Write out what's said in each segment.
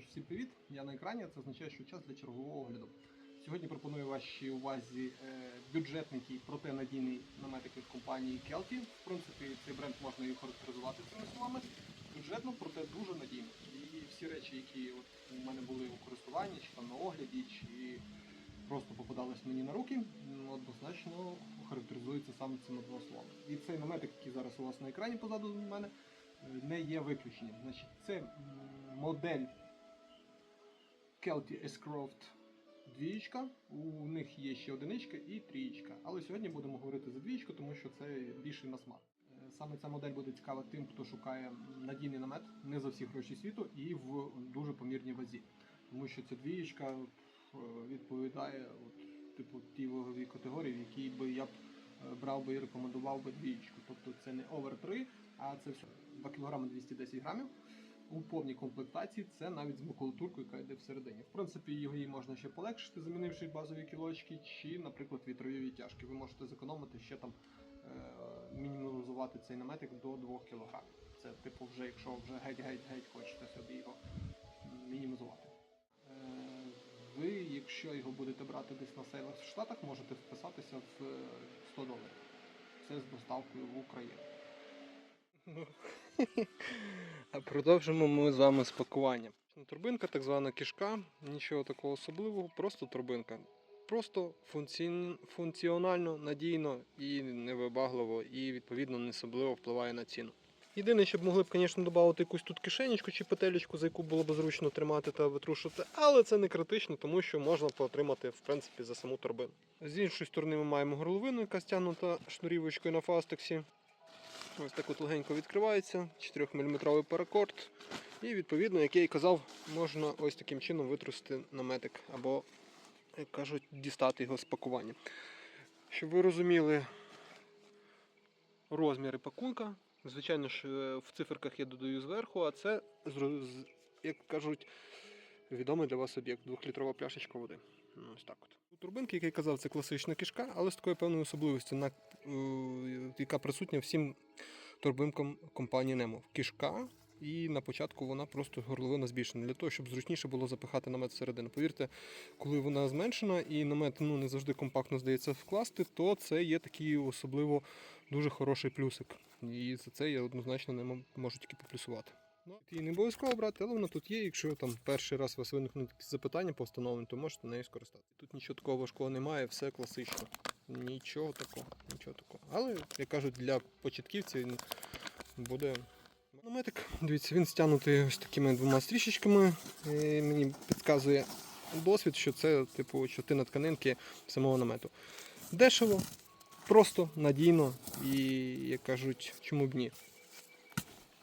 ж, всім привіт! Я на екрані, це означає, що час для чергового огляду. Сьогодні пропоную вашій увазі е, бюджетненький, проте надійний наметик від компанії Kelty. В принципі, цей бренд можна і характеризувати цими словами. Бюджетно, проте дуже надійно. І всі речі, які от у мене були у користуванні, чи там на огляді, чи просто попадались мені на руки, однозначно характеризуються саме цими двома словами. І цей наметик, який зараз у вас на екрані позаду мене, е, не є виключенням. Значить, це модель Kelty S-Croft двієчка. У них є ще одиничка і трієчка. Але сьогодні будемо говорити за двієчку, тому що це більший на смак. Е, Саме ця модель буде цікава тим, хто шукає надійний намет не за всі гроші світу і в дуже помірній вазі. Тому що ця двієчка е, відповідає от, типу тій ваговій категорії, в якій би я б е, брав би і рекомендував би двієчку. Тобто це не овер 3, а це все 2 кг 210 грамів. У повній комплектації це навіть з макулатуркою, яка йде всередині. В принципі, її можна ще полегшити, замінивши базові кілочки, чи, наприклад, вітрові відтяжки. Ви можете зекономити ще там е, мінімалізувати цей наметик до 2 кг. Це типу, вже якщо вже геть-геть-геть хочете собі його мінімізувати. Е, ви, якщо його будете брати десь на сейлах в Штатах, можете вписатися в е, 100 доларів. Це з доставкою в Україну. А продовжимо ми з вами з пакуванням. Турбинка, так звана кишка, нічого такого особливого, просто турбинка. Просто функці... функціонально, надійно і невибагливо, і відповідно не особливо впливає на ціну. Єдине, щоб могли б, звісно, додати якусь тут кишенечку чи петелечку, за яку було б зручно тримати та витрушувати, але це не критично, тому що можна поотримати в принципі за саму турбину. З іншої сторони ми маємо горловину, яка стягнута шнурівочкою на фастексі. Ось так от легенько відкривається, 4-мм паракорд. І відповідно, як я і казав, можна ось таким чином витрусити наметик або, як кажуть, дістати його з пакування. Щоб ви розуміли розміри пакунка, звичайно ж, е, в циферках я додаю зверху, а це, як кажуть, відомий для вас об'єкт, двохлітрова пляшечка води. Ну, Ось так от. Турбинки, як я казав, це класична кишка, але з такою певною особливістю, на, е, яка присутня всім турбинкам компанії Nemo. Кишка, і на початку вона просто горловина збільшена для того, щоб зручніше було запихати намет всередину. Повірте, коли вона зменшена і намет ну, не завжди компактно здається вкласти, то це є такий особливо дуже хороший плюсик. І за це я однозначно не можу тільки поплюсувати. Ну, її не обов'язково брати, але вона тут є. Якщо там перший раз у вас виникнуть якісь запитання по встановленню, то можете нею скористатися. Тут нічого такого важкого немає, все класично. Нічого такого, нічого такого. Але, як кажуть, для початківців він буде. Наметик, дивіться, він стягнутий ось такими двома стрічечками. І мені підказує досвід, що це типу частина тканинки самого намету. Дешево, просто, надійно і, як кажуть, чому б ні.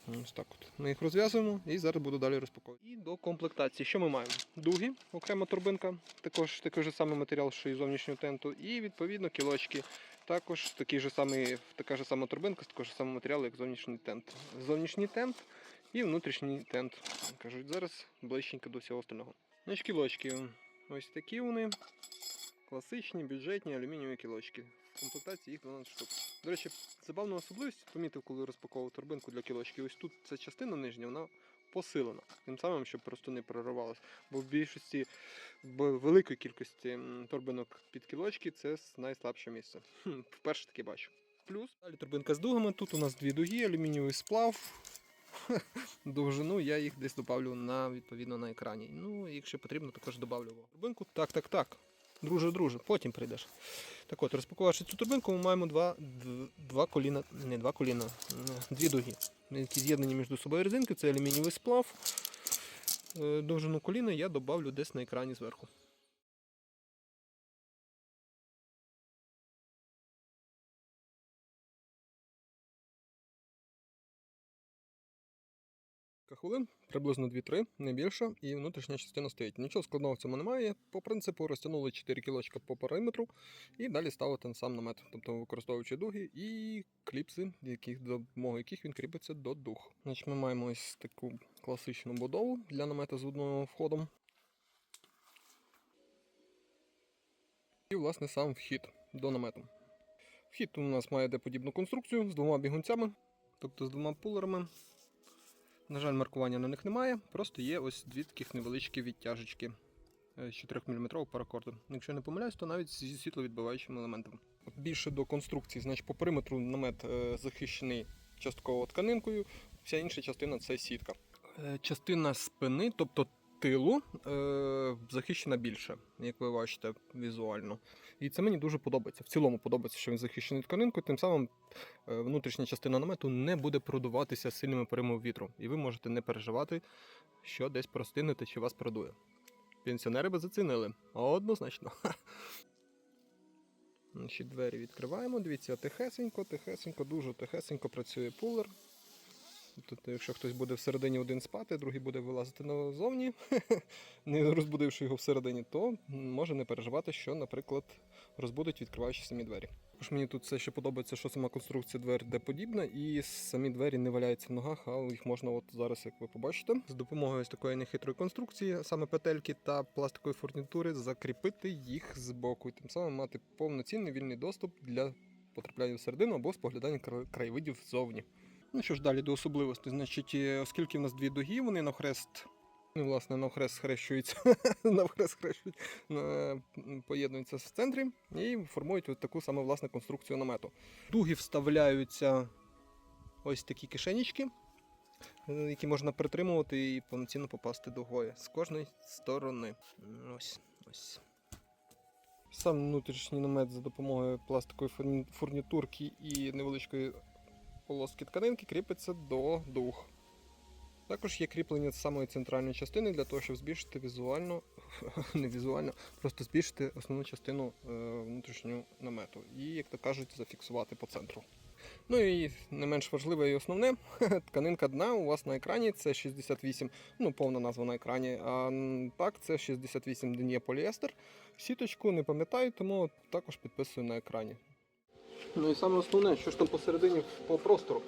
Ось так от. Ми їх розв'язуємо і зараз буду далі розпаковувати. І до комплектації. Що ми маємо? Дуги, окрема турбинка, також такий же самий матеріал, що і зовнішнього тенту, і відповідно кілочки. Також такий же самий, така ж сама турбинка з такого ж самого матеріалу, як зовнішній тент. Зовнішній тент і внутрішній тент. Кажуть, зараз ближченько до всього остального. Значить, кілочки. Ось такі вони. Класичні, бюджетні алюмінієві кілочки. В комплектації їх 12 штук. До речі, забавна особливість, помітив, коли розпаковував торбинку для кілочки. Ось тут ця частина нижня, вона посилена. Тим самим, щоб просто не прорвалося. Бо в більшості, в великої кількості торбинок під кілочки це найслабше місце. Хм, вперше таке бачу. Плюс далі торбинка з дугами. Тут у нас дві дуги, алюмінієвий сплав. Довжину я їх десь добавлю на відповідно на екрані. Ну, якщо потрібно, також добавлю в турбинку. Так, так, так. Друже, друже, потім прийдеш. Так от, розпакувавши цю турбинку, ми маємо два, два коліна, не два коліна, дві дуги, які з'єднані між собою резинки, це алюмінієвий сплав. Е, Довжину коліна я добавлю десь на екрані зверху. Хвилин, приблизно 2-3, не більше, і внутрішня частина стоїть. Нічого складного в цьому немає. По принципу розтягнули 4 кілочка по периметру і далі ставити сам намет, тобто використовуючи дуги і кліпси, яких, до допомогою яких він кріпиться до дуг. Значить, Ми маємо ось таку класичну будову для намета з одним входом. І, власне, сам вхід до намету. Вхід у нас має деподібну конструкцію з двома бігунцями, тобто з двома пулерами. На жаль, маркування на них немає, просто є ось дві таких невеличкі відтяжечки з 4 мм паракорду. Якщо не помиляюсь, то навіть зі світловідбиваючим елементом. Більше до конструкції, значить, по периметру намет е, захищений частково тканинкою, вся інша частина це сітка. Е, Частина спини, тобто тилу, е, захищена більше, як ви бачите, візуально. І це мені дуже подобається. В цілому подобається, що він захищений тканинкою, тим самим е, внутрішня частина намету не буде продуватися сильними поримом вітру. І ви можете не переживати, що десь простинете чи вас продує. Пенсіонери би зацінили. Однозначно. Значить, двері відкриваємо. Дивіться, тихесенько, тихесенько, дуже тихесенько працює пулер. Тобто, якщо хтось буде всередині один спати, другий буде вилазити назовні, не розбудивши його всередині, то може не переживати, що, наприклад, розбудить відкриваючи самі двері. Також мені тут все ще подобається, що сама конструкція двері де подібна, і самі двері не валяються в ногах, а їх можна от зараз, як ви побачите, з допомогою ось такої нехитрої конструкції, саме петельки та пластикової фурнітури, закріпити їх з боку, і тим самим мати повноцінний вільний доступ для потрапляння всередину або споглядання кра- краєвидів ззовні. Ну що ж далі до особливостей, значить, е, оскільки в нас дві дуги, вони навхрест. Ну, власне, навхрест схрещуються, навхрест схрещують, поєднуються в центрі і формують от таку саме власне конструкцію намету. Дуги вставляються ось такі кишенічки, е, які можна притримувати і повноцінно попасти дугою з кожної сторони. Ось, ось. Сам внутрішній намет за допомогою пластикової фурні- фурнітурки і невеличкої полоски тканинки кріпиться до дуг. Також є кріплення з самої центральної частини для того, щоб збільшити візуально, не візуально, просто збільшити основну частину е, внутрішнього намету і, як то кажуть, зафіксувати по центру. Ну і не менш важливе і основне, тканинка дна у вас на екрані це 68, ну повна назва на екрані. А так, це 68 днє поліестер. Сіточку не пам'ятаю, тому також підписую на екрані. Ну і саме основне, що ж там посередині по простору.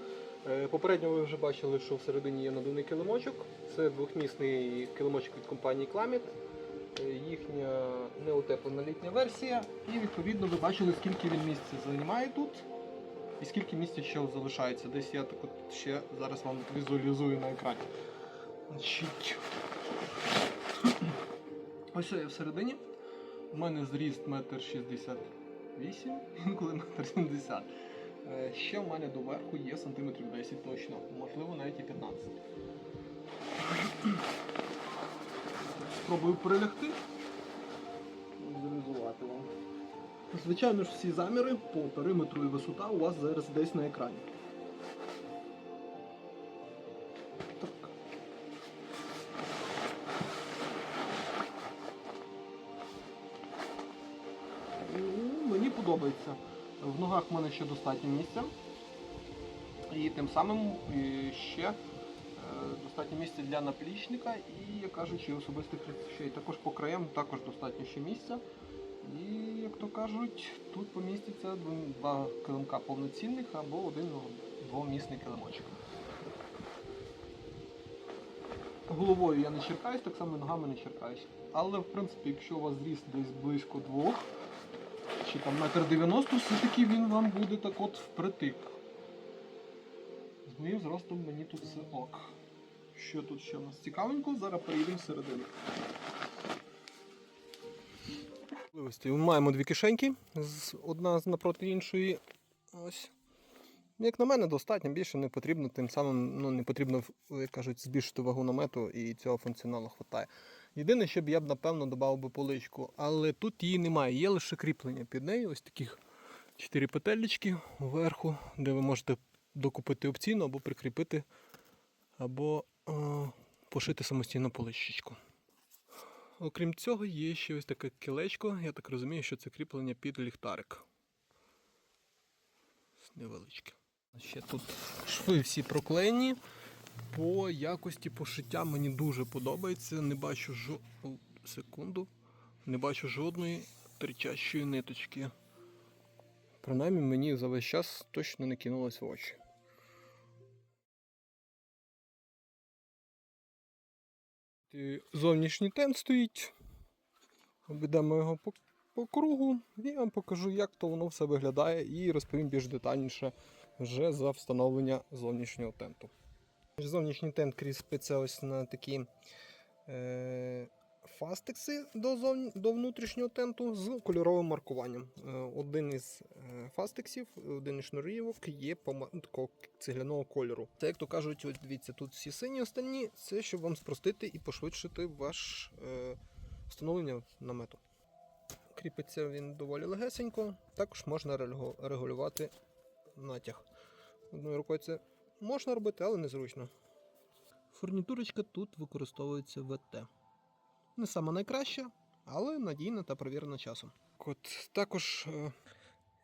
Е, Попередньо ви вже бачили, що всередині є надувний килимочок. Це двохмісний килимочок від компанії Climate. Е, Їхня неутеплена літня версія. І відповідно ви бачили, скільки він місця займає тут. І скільки місця ще залишається. Десь я так от ще зараз вам візуалізую на екрані. Ось я всередині. У мене зріст 1,68 м, інколи 1,70 м. Е, Ще в мене доверху є сантиметрів 10 точно, можливо навіть і 15. Спробую перелягти. Візуалізувати вам. Звичайно ж, всі заміри по периметру і висота у вас зараз десь на екрані. Подобається. В ногах в мене ще достатньо місця. І тим самим ще е, достатньо місця для наплічника і, як кажучи, особистих речей. Також по краям також достатньо ще місця. І, як то кажуть, тут поміститься два килимка повноцінних або один двомісний килимочок. Головою я не черкаюсь, так само ногами не черкаюсь. Але в принципі, якщо у вас зріст десь близько двох, чи там метр дев'яносто, все-таки він вам буде так от впритик. З моїм зростом мені тут все ок. Що тут ще у нас цікавенько? Зараз перейдемо всередину. Ми маємо дві кишеньки, одна напроти іншої. Ось. Як на мене, достатньо більше не потрібно, тим самим ну, не потрібно, як кажуть, збільшити вагу намету і цього функціоналу вистачає. Єдине, що б я б напевно додав би поличку, але тут її немає, є лише кріплення під нею, ось таких чотири петелечки вверху, де ви можете докупити опційно або прикріпити, або е, пошити самостійно поличечку. Окрім цього, є ще ось таке кілечко, я так розумію, що це кріплення під ліхтарик. Невеличке. Ще тут шви всі проклеєні. По якості пошиття мені дуже подобається. Не бачу жо... Секунду. Не бачу жодної тричащої ниточки. Принаймні мені за весь час точно не кинулось в очі. Зовнішній тент стоїть. Обійдемо його по, по кругу і я вам покажу, як то воно все виглядає, і розповім більш детальніше вже за встановлення зовнішнього тенту. Зовнішній тент кріпиться ось на такі е, фастекси до, зовні, до внутрішнього тенту з кольоровим маркуванням. Е, один із е, фастексів, один із шнурівок є цегляного кольору. Це, як то кажуть, ось дивіться, тут всі сині останні, це щоб вам спростити і пошвидшити ваш е, встановлення намету. Кріпиться він доволі легесенько, також можна регулювати натяг. Одною рукою це можна робити, але незручно. Фурнітурочка тут використовується ВТ. Не сама найкраща, але надійна та провірена часом. От, також, е,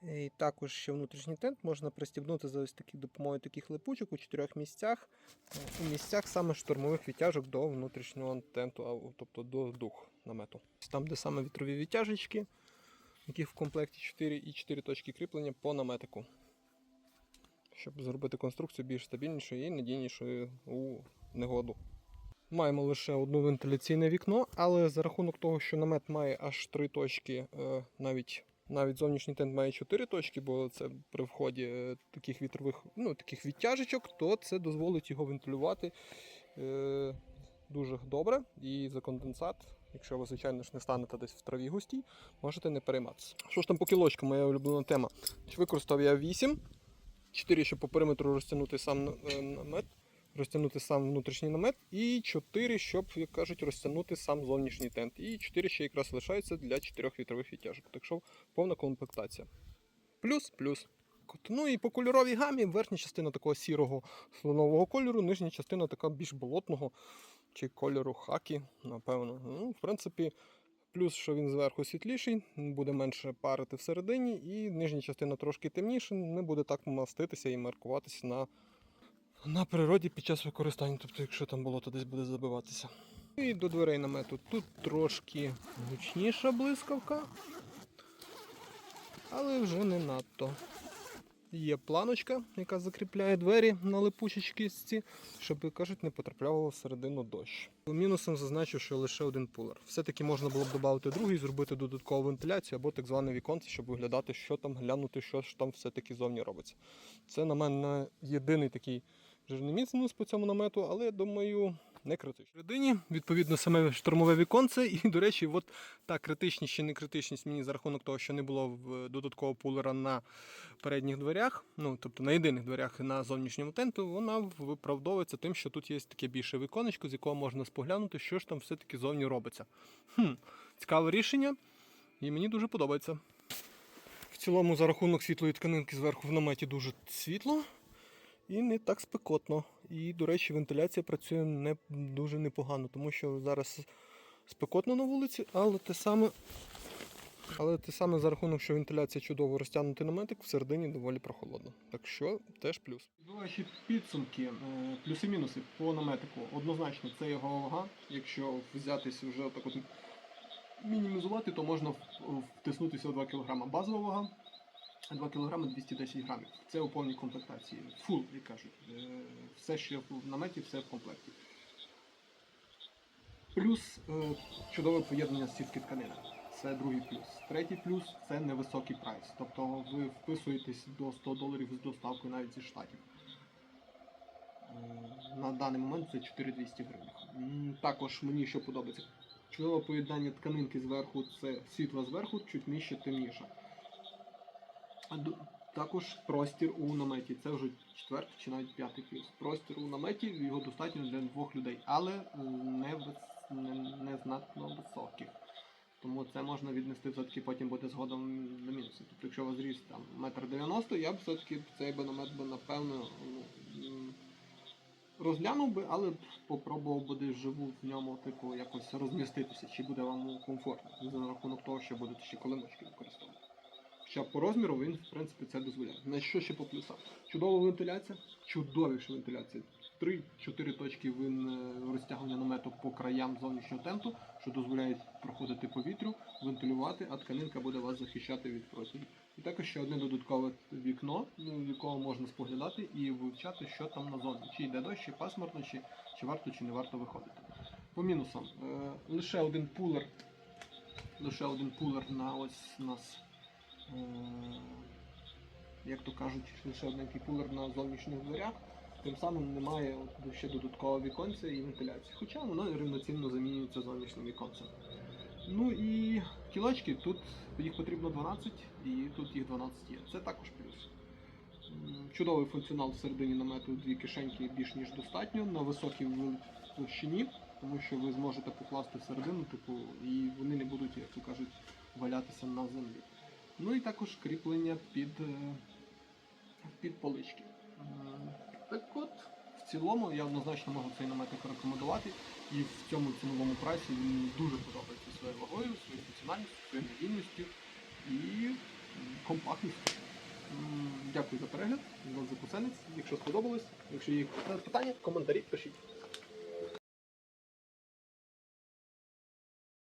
і також ще внутрішній тент можна пристібнути за ось такі допомогою таких липучок у чотирьох місцях. е, У місцях саме штурмових відтяжок до внутрішнього тенту, тобто до дух намету. Там, де саме вітрові відтяжечки, яких в комплекті 4 і 4 точки кріплення по наметику щоб зробити конструкцію більш стабільнішою і надійнішою у негоду. Маємо лише одне вентиляційне вікно, але за рахунок того, що намет має аж три точки, е, навіть навіть зовнішній тент має чотири точки, бо це при вході е, таких вітрових, ну таких відтяжечок, то це дозволить його вентилювати е, дуже добре. І за конденсат, якщо ви, звичайно ж, не станете десь в траві густій, можете не перейматися. Що ж там по кілочкам, моя улюблена тема. Використав я 8. 4, щоб по периметру розтягнути сам е, намет, розтягнути сам внутрішній намет, і 4, щоб, як кажуть, розтягнути сам зовнішній тент. І 4 ще якраз лишається для 4 вітрових відтяжок. Так що повна комплектація. Плюс, плюс. Ну і по кольоровій гамі верхня частина такого сірого слонового кольору, нижня частина така більш болотного чи кольору хакі, напевно. Ну, в принципі, плюс, що він зверху світліший, буде менше парити всередині, і нижня частина трошки темніша, не буде так маститися і маркуватися на, на природі під час використання. Тобто, якщо там болото десь буде забиватися. І до дверей намету. Тут трошки гучніша блискавка, але вже не надто. Є планочка, яка закріпляє двері на липучечці, щоб, кажуть, не потрапляло всередину дощ. Мінусом зазначу, що лише один пулер. Все-таки можна було б додати другий, зробити додаткову вентиляцію або так зване віконце, щоб виглядати, що там, глянути, що ж там все-таки зовні робиться. Це на мене єдиний такий жирний мінус по цьому намету, але я думаю, не критично. Всередині, відповідно, саме штурмове віконце, і, до речі, от та критичність чи не критичність мені за рахунок того, що не було додаткового пулера на передніх дверях, ну тобто на єдиних дверях на зовнішньому тенту, вона виправдовується тим, що тут є таке більше віконечко, з якого можна споглянути, що ж там все-таки зовні робиться. Хм, цікаве рішення, і мені дуже подобається. В цілому, за рахунок світлої тканинки зверху в наметі дуже світло і не так спекотно. І, до речі, вентиляція працює не дуже непогано, тому що зараз спекотно на вулиці, але те саме. Але те саме за рахунок, що вентиляція чудово розтягнутий наметик, всередині доволі прохолодно. Так що теж плюс. Підбиваючи підсумки, е, плюси-мінуси по наметику. Однозначно, це його вага. Якщо взятись вже так от мінімізувати, то можна втиснутися у 2 кг. Базова вага 2 кг 210 грамів. Це у повній комплектації. Фул, як кажуть. Е, Все, що в наметі, все в комплекті. Плюс е, чудове поєднання сітки тканини. Це другий плюс. Третій плюс це невисокий прайс. Тобто ви вписуєтесь до 100 доларів з доставкою навіть зі штатів. Е, На даний момент це 4200 гривень. Також мені що подобається. Чудове поєднання тканинки зверху це світла зверху, чуть нижче темніша. Також простір у наметі. Це вже четвертий чи навіть п'ятий плюс. Простір у наметі його достатньо для двох людей, але е, не, вис- не, не знатно високих. Тому це можна віднести все-таки потім буде згодом на мінуси. Тобто, якщо у вас зріст там метр дев'яносто, я б все-таки цей би би напевно ну, розглянув би, але б попробував би десь живу в ньому, типу, якось розміститися, чи буде вам комфортно за рахунок того, що будете ще колимочки використовувати. Хоча по розміру він, в принципі, це дозволяє. На що ще по плюсах? Чудова вентиляція, чудовіша вентиляція. Три-чотири точки вин е, розтягування намету по краям зовнішнього тенту, що дозволяють проходити повітрю, вентилювати, а тканинка буде вас захищати від протягів. І також ще одне додаткове вікно, ну, в якого можна споглядати і вивчати, що там на зоні. Чи йде дощ, чи пасмурно, чи, чи варто, чи не варто виходити. По мінусам. Е, лише один пулер. Лише один пулер на ось нас. Е, як то кажуть, лише один такий пулер на зовнішніх дверях. Тим самим немає ще додаткового віконця і вентиляції. Хоча воно рівноцінно замінюється зовнішнім віконцем. Ну і кілочки, тут їх потрібно 12, і тут їх 12 є. Це також плюс. Чудовий функціонал всередині намету, дві кишеньки більш ніж достатньо на високій площині, тому що ви зможете покласти всередину, типу, і вони не будуть, як то кажуть, валятися на землі. Ну і також кріплення під, е, під полички. Так от, в цілому я однозначно можу цей наметик рекомендувати. І в цьому ціновому прайсі він мені дуже подобається своєю вагою, своєю функціональністю, своєю надійністю і компактністю. Дякую за перегляд. Вас закусенець. Якщо сподобалось, якщо є питання, коментарі пишіть.